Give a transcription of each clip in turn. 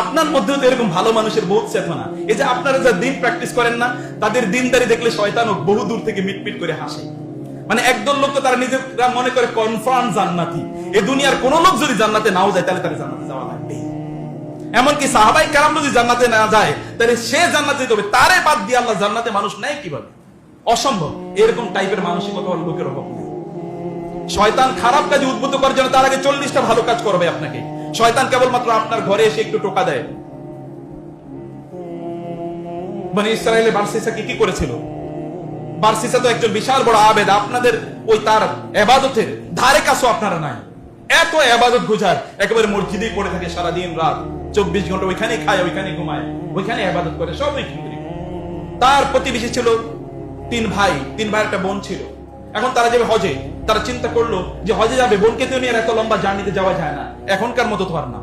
আপনার মধ্যেও তো এরকম ভালো মানুষের বহুত চেতনা। এই যে আপনারা যা দিন প্র্যাকটিস করেন না, তাদের দিনদারি দেখলে শয়তানও বহু দূর থেকে মিটমিট করে হাসে। মানে একদল লোক তো তারা নিজেরা মনে করে কনফার্ম জান্নাতি। এই দুনিয়ার কোন লোক যদি জান্নাতে নাও যায়, তাহলে তারা জান্নাতে যাওয়া লাগবে। এমনকি সাহাবাই কারাম যদি জান্নাতে না যায়, তাহলে সে জান্নাতে যেতে হবে। তারে বাদ দিয়ে আল্লাহ জান্নাতে মানুষ নেয় কীভাবে? অসম্ভব। এরকম টাইপের মানসিকতা লোকের অভাব নেই শয়তান খারাপ কাজে উদ্বুদ্ধ করার জন্য তার আগে চল্লিশটা ভালো কাজ করবে আপনাকে। শয়তান কেবলমাত্র আপনার ঘরে এসে একটু টোকা দেয়। মানে ইসরায়েলের বার্সিসা কি কি করেছিল? বার্সিসা তো একজন বিশাল বড় আবেদ, আপনাদের ওই তার এবাদতের ধারে কাছেও আপনারা নাই। এত এবাদত গুজার, একেবারে মসজিদেই পড়ে থাকে সারাদিন রাত। চব্বিশ ঘণ্টা ওইখানে খায় ওইখানে ঘুমায় ওইখানে এবাদত করে, সব ওইখানে তার প্রতিবেশী ছিল তিন ভাই তিন ভাই একটা বোন ছিল। এখন তারা যাবে হজে। তারা চিন্তা করল যে হজে যাবে, বোনকে তো নিয়ে এত লম্বা জার্নিতে যাওয়া যায় না। এখনকার মতো তো আর না।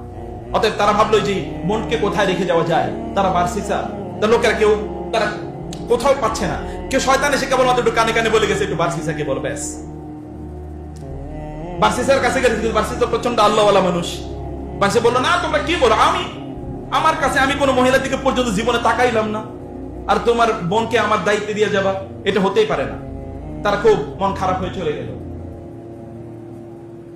অতএব তারা ভাবলো যে বোনকে কোথায় রেখে যাওয়া যায়? তারা বার্সিসা তার লোকেরা কেউ, তারা কোথাও পাচ্ছে না। কেউ শয়তান এসে কেবল মাত্র একটু কানে কানে বলে গেছে, একটু বার্সিসাকে বল, ব্যাস। বার্সিসার কাছে গেছে, কিন্তু প্রচণ্ড আল্লাহওয়ালা মানুষ। বার্সি বলল, না, তোমরা কি বলো? আমি, আমার কাছে, আমি কোনো মহিলার দিকে পর্যন্ত জীবনে তাকাইলাম না। আর তোমার বোনকে আমার দায়িত্বে দিয়ে যাবা, এটা হতেই পারে না। তারা খুব মন খারাপ হয়ে চলে গেল।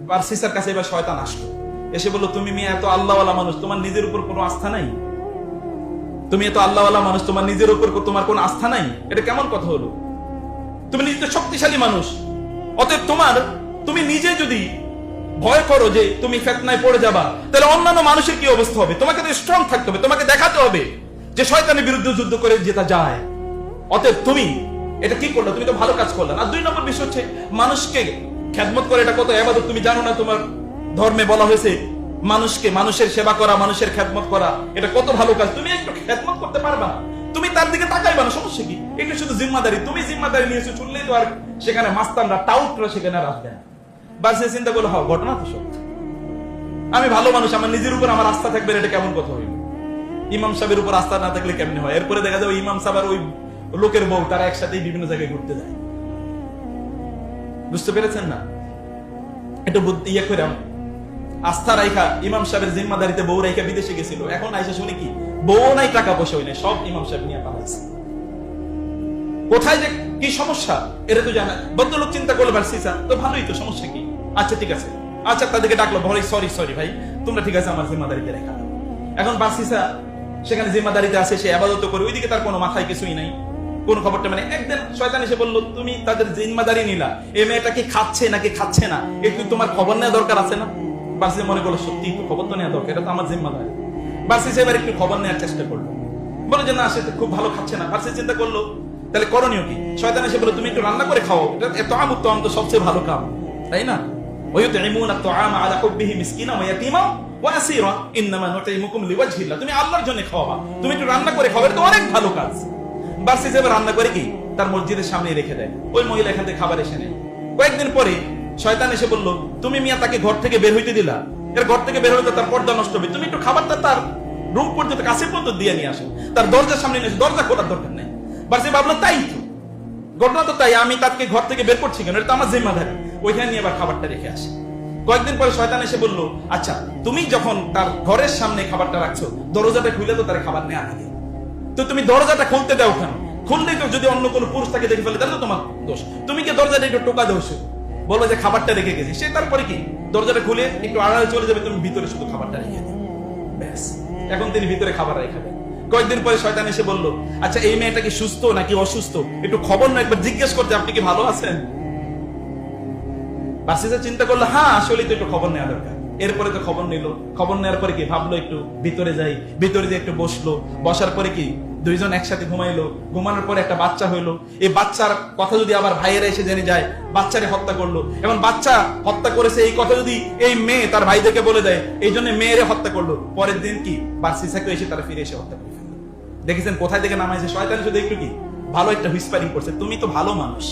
বার্সিসার কাছে এবার শয়তান আসলো। এসে বলল, তুমি মেয়ে এত আল্লাহওয়ালা মানুষ, তোমার নিজের উপর কোনো আস্থা নাই? তুমি এত আল্লাহওয়ালা মানুষ, তোমার নিজের উপর তোমার কোনো আস্থা নাই? এটা কেমন কথা হলো? তুমি নিজে শক্তিশালী মানুষ, অতএব তোমার, তুমি নিজে যদি ভয় করো যে তুমি ফেতনায় পড়ে যাবা, তাহলে অন্যান্য মানুষের কি অবস্থা হবে? তোমাকে তো স্ট্রং থাকতে হবে, তোমাকে দেখাতে হবে যে শয়তানের বিরুদ্ধে যুদ্ধ করে যেটা যায়। অতএব তুমি এটা কি করলে? তুমি তো ভালো কাজ করলে আর দুই নম্বর বিষয় হচ্ছে, মানুষকে খেদমত করে এটা কত এবাদত তুমি জানো না তোমার ধর্মে বলা হয়েছে, মানুষকে মানুষের সেবা করা, মানুষের খেদমত করা। এটা কত ভালো কাজ। তুমি একটু খেদমত করতে পারবা। তুমি তার দিকে তাকাইবা না, সমস্যা কি? এটা শুধু জিম্মাদারি। তুমি জিম্মাদারি নিয়েছো শুনলেই তো আর সেখানে মাস্তানরা, টাউটরা সেখানে আর আসবে না। বা সে চিন্তা করল হ্যাঁ ঘটনা তো সত্য। আমি ভালো মানুষ, আমার নিজের উপর আমার আস্থা থাকবে এটা কেমন কথা হইল? ইমাম সাহেবের উপর আস্থা না থাকলে কেমনে হয়? এরপরে দেখা যাবে ইমাম সাহেব আর ওই লোকের বউ, তারা একসাথেই বিভিন্ন জায়গায় ঘুরতে যায়। বুঝতে পেরেছেন না? এটা বুদ্ধি ইয়ে করে আস্থা রাইখা ইমাম সাহেবের জিম্মাদারিতে বউ রাইখা বিদেশে গেছিল। এখন আইসা শুনি কি? বউ নাই, টাকা পয়সা হই সব ইমাম সাহেব নিয়ে পালাইছে। কোথায় যে কি সমস্যা? এটা তো জানা ভদ্রলোক চিন্তা করলে পারছিসা তো ভালোই তো, সমস্যা কি? আচ্ছা ঠিক আছে। আচ্ছা তাদেরকে ডাকলো ভাই সরি সরি ভাই। তোমরা ঠিক আছে, আমার জিম্মাদারিতে রেখা। এখন বাসিসা সেখানে জিম্মাদারিতে আছে, সে আবাদত করে। ওইদিকে তার কোনো মাথায় কিছুই নাই। কোন খবরটা মানে একদিন শয়তান এসে বলল, তুমি তাদের জিম্মাদারি নিলা। এই মেয়েটা কি খাচ্ছে নাকি খাচ্ছে না? একটু তোমার খবর নেওয়া দরকার আছে না? বাসি মনে করল, সত্যি খবর তো নেওয়া দরকার, এটা তো আমার জিম্মাদার বাসি সেবার একটু খবর নেওয়ার চেষ্টা করল। বলে যে, না, সে খুব ভালো খাচ্ছে না। বাসি চিন্তা করল, তাহলে করণীয় কি? শয়তান এসে বলে তুমি একটু রান্না করে খাও, এটা এত আম উত্তম তো সবচেয়ে ভালো কাম, তাই না? তুমি আল্লাহর জন্য খাওয়া তুমি একটু রান্না করে খাও, এটা তো অনেক ভালো কাজ। রান্না করে কি? তার মসজিদের সামনে রেখে দেয়। ওই মহিলা এখান থেকে খাবার এসে নেয়। কয়েকদিন পরে শয়তান এসে বলল তুমি মিয়া তাকে ঘর থেকে বের হইতে দিলা। এর ঘর থেকে বের হইতে তার পর্দা নষ্ট হবে। তুমি একটু খাবারটা তার রুম পর্যন্ত কাছে পর্যন্ত দিয়ে নিয়ে আসো। তার দরজার সামনে নিয়ে দরজা খোলার দরকার নেই। বার্সি ভাবলো তাই তো। ঘটনা তো তাই। আমি তাকে ঘর থেকে বের করছি কেন? এটা তো আমার জিম্মাদারি। ওইখানে নিয়ে আবার খাবারটা রেখে আসে। কয়েকদিন পরে শয়তান এসে বলল আচ্ছা তুমি যখন তার ঘরের সামনে খাবারটা রাখছো, দরজাটা খুলে তো তার খাবার নেওয়া আগে তো তুমি দরজাটা খুলতে দাও কেন? খুললেই তো যদি অন্য কোনো পুরুষ তাকে দেখে ফেলে, তাহলে তোমার দোষ। তুমি কি দরজাটা একটু টোকা দাও শুধু? বলো যে খাবারটা রেখে গেছি। সে তারপরে কি? দরজাটা খুলে একটু আড়ালে চলে যাবে, তুমি ভিতরে শুধু খাবারটা রেখে দিও। ব্যাস। এখন তিনি ভিতরে খাবার রেখে দেন। কয়েকদিন পরে শয়তান এসে বলল আচ্ছা এই মেয়েটা কি সুস্থ নাকি অসুস্থ? একটু খবর না, একবার জিজ্ঞেস করতে, আপনি কি ভালো আছেন? বাসিসা চিন্তা করল হ্যাঁ আসলে তো একটু খবর নেওয়া দরকার। এরপরে তো খবর নিল। খবর নেওয়ার পরে কি ভাবলো একটু ভিতরে যাই, ভিতরে যে একটু বসল। বসার পরে কি দুইজন একসাথে ঘুমাইলো। ঘুমানোর পরে একটা বাচ্চা হইল। এই বাচ্চার কথা যদি আবার ভাইয়েরা এসে জেনে যায়, বাচ্চারে হত্যা করল। এবং বাচ্চা হত্যা করেছে এই কথা যদি এই মেয়ে তার ভাইদেরকে বলে দেয়, এই জন্য মেয়েরে হত্যা করল। পরের দিন কি বার্সিসাকে এসে তারা ফিরে এসে হত্যা করে দেখেছেন, কোথায় থেকে নামাইছে? শয়তান শুধু একটু কি? ভালো একটা হুইসপারিং করছে। তুমি তো ভালো মানুষ।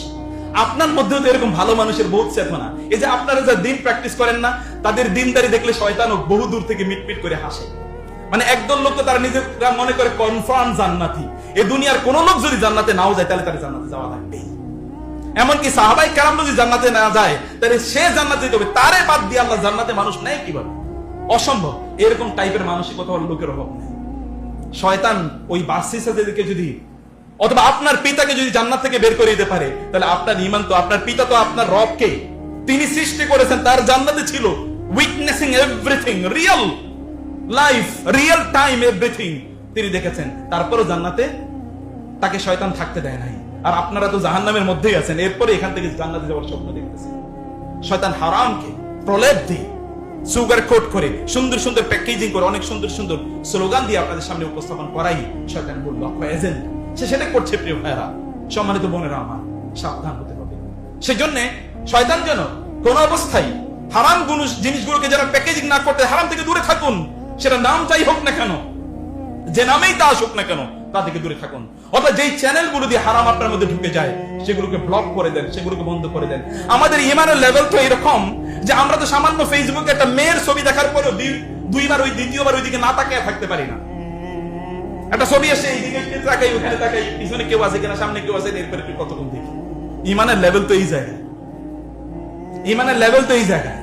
আপনার মধ্যেও তো এরকম ভালো মানুষের বহুত চেতনা এই যে আপনারা যা দিন প্র্যাকটিস করেন না, তাদের দিনদারি দেখলে শয়তানও বহু দূর থেকে মিটমিট করে হাসে। মানে একদল লোক তো তারা নিজেরা মনে করে কনফার্ম জান্নাতি। এই দুনিয়ার কোন লোক যদি জান্নাতে নাও যায়, তাহলে তারা জান্নাতে যাওয়া লাগবেই। এমনকি সাহাবাই কারাম যদি জান্নাতে না যায়, তাহলে সে জান্নাতে যেতে হবে। তারে বাদ দিয়ে আল্লাহ জান্নাতে মানুষ নেয় কীভাবে? অসম্ভব। এরকম টাইপের মানসিকতা লোকের অভাব নেই। শয়তান ওই বাসিসাদেরকে যদি অথবা আপনার পিতাকে যদি জান্নাত থেকে বের করে দিতে পারে, তাহলে আপনার ইমান তো, আপনার পিতা তো আপনার রবকে। তিনি সৃষ্টি করেছেন, তার জান্নাতে ছিল witnessing everything real life real time everything তিনি দেখেছেন, তারপরও জান্নাতে তাকে শয়তান থাকতে দেয় নাই। আর আপনারা তো জাহান্নামের মধ্যেই আছেন, এরপরে এখান থেকে জান্নাতে যাওয়ার স্বপ্ন দেখতেছেন। শয়তান হারামকে প্রলেপ দিয়ে সুগার কোট করে সুন্দর সুন্দর প্যাকেজিং করে, অনেক সুন্দর সুন্দর স্লোগান দিয়ে আপনাদের সামনে উপস্থাপন করাই শয়তান মূল লক্ষ্য। এজেন্ট সে সেটা করছে, প্রিয় ভাইরা সম্মানিত বোনেরা আমার, সাবধান হতে হবে। সেজন্য শয়তান যেন কোন অবস্থায় হারাম জিনিসগুলোকে যারা প্যাকেজিং না করতে, হারাম থেকে দূরে থাকুন। সেটা নাম যাই হোক না কেন, যে নামেই তা আসুক না কেন, তা থেকে দূরে থাকুন। অর্থাৎ যেই চ্যানেলগুলো দিয়ে হারাম আপনার মধ্যে ঢুকে যায়, সেগুলোকে ব্লক করে দেন, সেগুলোকে বন্ধ করে দেন। আমাদের ইমানের লেভেল তো এরকম যে আমরা তো সামান্য ফেসবুকে একটা মেয়ের ছবি দেখার পরেও দুই- দুইবার ওই দ্বিতীয়বার ওই দিকে না তাকিয়ে থাকতে পারি না। একটা ছবি আসে এইদিকে তাকাই, ওখানে তাকাই, পিছনে কেউ আছে কিনা, সামনে কেউ আছে, এরপরে কতক্ষণ দেখি ইমানের লেভেল তো এই জায়গায়। ইমানের লেভেল তো এই জায়গায়।